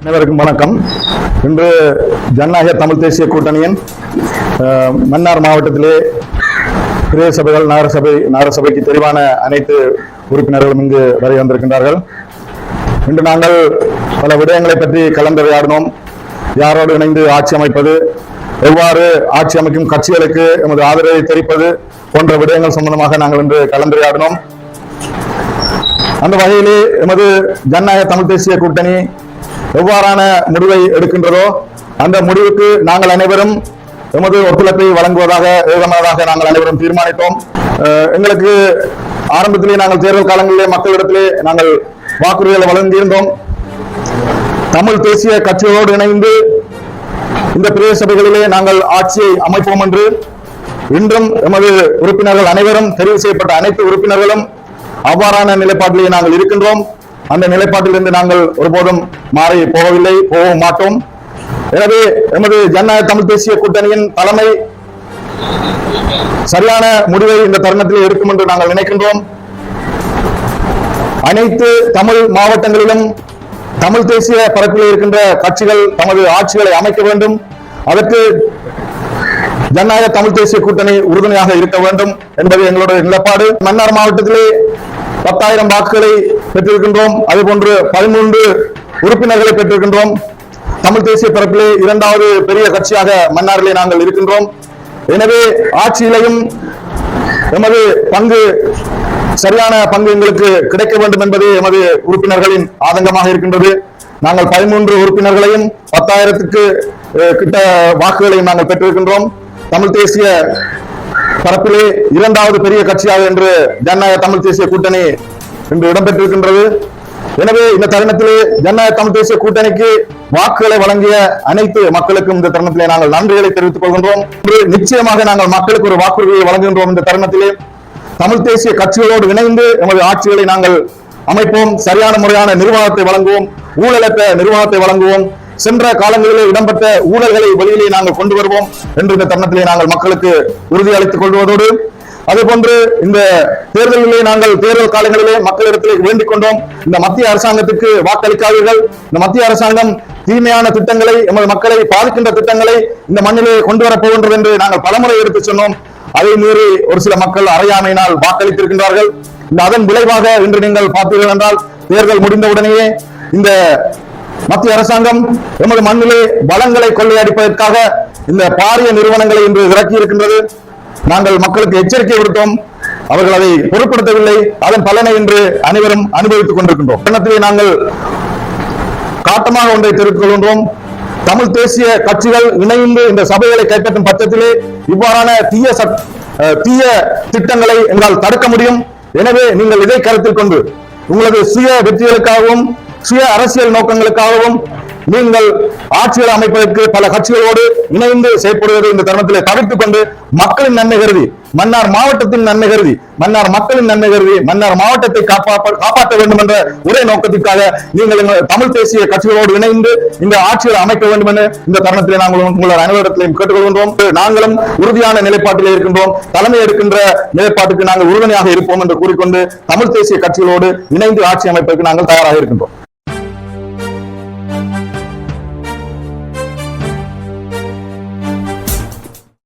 அனைவருக்கும் வணக்கம். இன்று ஜனநாயக தமிழ் தேசிய கூட்டணியின் மன்னார் மாவட்டத்திலே பிரதேச சபைகள் நகரசபை நகரசபைக்கு தெரிவான அனைத்து உறுப்பினர்களும் இங்கு வரை வந்திருக்கின்றார்கள். இன்று நாங்கள் பல விடயங்களை பற்றி கலந்துரையாடினோம். யாரோடு இணைந்து ஆட்சி அமைப்பது எவ்வாறு ஆட்சி அமைக்கும் கட்சிகளுக்கு எமது ஆதரவை தெரிப்பது போன்ற விடயங்கள் சம்பந்தமாக நாங்கள் இன்று கலந்துரையாடினோம். அந்த வகையிலே எமது ஜனநாயக தமிழ் தேசிய கூட்டணி எவ்வாறான முடிவை எடுக்கின்றதோ அந்த முடிவுக்கு நாங்கள் அனைவரும் எமது ஒத்துழைப்பை வழங்குவதாக ஏகமனதாக நாங்கள் அனைவரும் தீர்மானித்தோம். எங்களுக்கு ஆரம்பத்திலே நாங்கள் தேர்தல் காலங்களிலே மக்களிடத்திலே நாங்கள் வாக்குறுதிகளை வழங்கியிருந்தோம். தமிழ் தேசிய கட்சிகளோடு இணைந்து இந்த பிரதேச சபைகளிலே நாங்கள் ஆட்சியை அமைப்போம் என்று இன்றும் எமது உறுப்பினர்கள் அனைவரும் தெரிவு செய்யப்பட்ட அனைத்து உறுப்பினர்களும் அவ்வாறான நிலைப்பாட்டிலே நாங்கள் இருக்கின்றோம். அந்த நிலைப்பாட்டிலிருந்து நாங்கள் ஒருபோதும் மாறி போகவில்லை போகவும் மாட்டோம். எனவே எமது ஜனநாயக தமிழ் தேசிய கூட்டணியின் தலைமை சரியான முடிவை இந்த தருணத்தில் எடுக்கும் என்று நாங்கள் நினைக்கின்றோம். அனைத்து தமிழ் மாவட்டங்களிலும் தமிழ் தேசிய பரப்பில் இருக்கின்ற கட்சிகள் தமது ஆட்சிகளை அமைக்க வேண்டும். அதற்கு ஜனநாயக தமிழ் தேசிய கூட்டணி உறுதுணையாக இருக்க வேண்டும் என்பது எங்களுடைய நிலப்பாடு. மன்னார் மாவட்டத்திலே பத்தாயிரம் வாக்குகளை பெற்றிருக்கின்றோம். அதுபோன்று பதிமூன்று உறுப்பினர்களை பெற்றிருக்கின்றோம். தமிழ் தேசிய பரப்பிலே இரண்டாவது பெரிய கட்சியாக மன்னாரிலே நாங்கள் இருக்கின்றோம். எனவே ஆட்சியிலையும் எமது பங்கு சரியான பங்கு எங்களுக்கு கிடைக்க வேண்டும் என்பதே எமது உறுப்பினர்களின் ஆதங்கமாக இருக்கின்றது. நாங்கள் பதிமூன்று உறுப்பினர்களையும் பத்தாயிரத்துக்கு கிட்ட வாக்குகளையும் நாங்கள் பெற்றிருக்கின்றோம். தமிழ் தேசிய பரப்பிலே இரண்டாவது பெரிய கட்சியாக என்று ஜனநாயக தமிழ் தேசிய கூட்டணி இன்று இடம்பெற்றிருக்கின்றது. எனவே இந்த தருணத்திலே ஜனநாயக தமிழ் தேசிய கூட்டணிக்கு வாக்குகளை வழங்கிய அனைத்து மக்களுக்கும் இந்த தருணத்திலே நாங்கள் நன்றிகளை தெரிவித்துக் கொள்கின்றோம். நிச்சயமாக நாங்கள் மக்களுக்கு ஒரு வாக்குறுதியை வழங்குகின்றோம் இந்த தருணத்திலே. தமிழ் தேசிய கட்சிகளோடு இணைந்து எமது ஆட்சிகளை நாங்கள் அமைப்போம். சரியான முறையான நிர்வாகத்தை வழங்குவோம். ஊழலற்ற நிர்வாகத்தை வழங்குவோம். சென்ற காலங்களில் இடம்பெற்ற ஊழல்களை வெளியிலே நாங்கள் கொண்டு வருவோம். என்று இந்த தருணத்திலே நாங்கள் மக்களுக்கு உறுதியளித்துக் கொள்வதோடு அதே போன்று இந்த தேர்தலிலே நாங்கள் தேர்தல் காலங்களிலே மக்களிடத்திலே வேண்டிக் கொண்டோம். இந்த மத்திய அரசாங்கத்துக்கு வாக்களிக்காதீர்கள். இந்த மத்திய அரசாங்கம் தீமையான திட்டங்களை எமது மக்களை பாதிக்கின்ற திட்டங்களை இந்த மண்ணிலே கொண்டு வரப் போகின்றது என்று நாங்கள் பலமுறை எடுத்து சொன்னோம். அதை மீறி ஒரு சில மக்கள் அறையாமையினால் வாக்களித்திருக்கின்றார்கள். இந்த அதன் விளைவாக இன்று நீங்கள் பார்த்தீர்கள் என்றால் தேர்தல் முடிந்தவுடனேயே இந்த மத்திய அரசாங்கம் எமது மண்ணிலே வளங்களை கொள்ளையடிப்பதற்காக இந்த பாரிய நிறுவனங்களை இன்று இறக்கி இருக்கின்றது நாங்கள் மக்களுக்கு எச்சரிக்கை விடுத்தோம். அவர்கள் அதை பொருட்படுத்தவில்லை. அதன் பலனை இன்று அனைவரும் அனுபவித்துக் கொண்டிருக்கின்றோம். நாங்கள் காட்டமாக ஒன்றை தெரிவித்துக் கொள்கின்றோம். தமிழ் தேசிய கட்சிகள் இணைந்து இந்த சபைகளை கைப்பற்றும் பட்சத்திலே இவ்வாறான தீய தீய திட்டங்களை எங்களால் தடுக்க முடியும். எனவே நீங்கள் இதை கருத்தில் கொண்டு உங்களது சுய வெற்றிகளுக்காகவும் சுய அரசியல் நோக்கங்களுக்காகவும் நீங்கள் ஆட்சிகள் அமைப்பதற்கு பல கட்சிகளோடு இணைந்து செயற்படுவதை இந்த தருணத்திலே தவிர்த்துக் கொண்டு மக்களின் நன்மை கருதி மன்னார் மாவட்டத்தின் நன்மை கருதி மன்னார் மக்களின் நன்மை கருதி மன்னார் மாவட்டத்தை காப்பாற்ற வேண்டும் என்ற ஒரே நோக்கத்திற்காக நீங்கள் எங்கள் தமிழ் தேசிய கட்சிகளோடு இணைந்து இந்த ஆட்சிகளை அமைக்க வேண்டும் என இந்த தருணத்திலே நாங்கள் உங்கள் அனைவரிடத்திலையும் கேட்டுக்கொள்கின்றோம். நாங்களும் உறுதியான நிலைப்பாட்டிலே இருக்கின்றோம். தலைமை எடுக்கின்ற நிலைப்பாட்டுக்கு நாங்கள் உறுதுணையாக இருப்போம் என்று கூறிக்கொண்டு தமிழ் தேசிய கட்சிகளோடு இணைந்து ஆட்சி அமைப்பதற்கு நாங்கள் தயாராக இருக்கின்றோம்.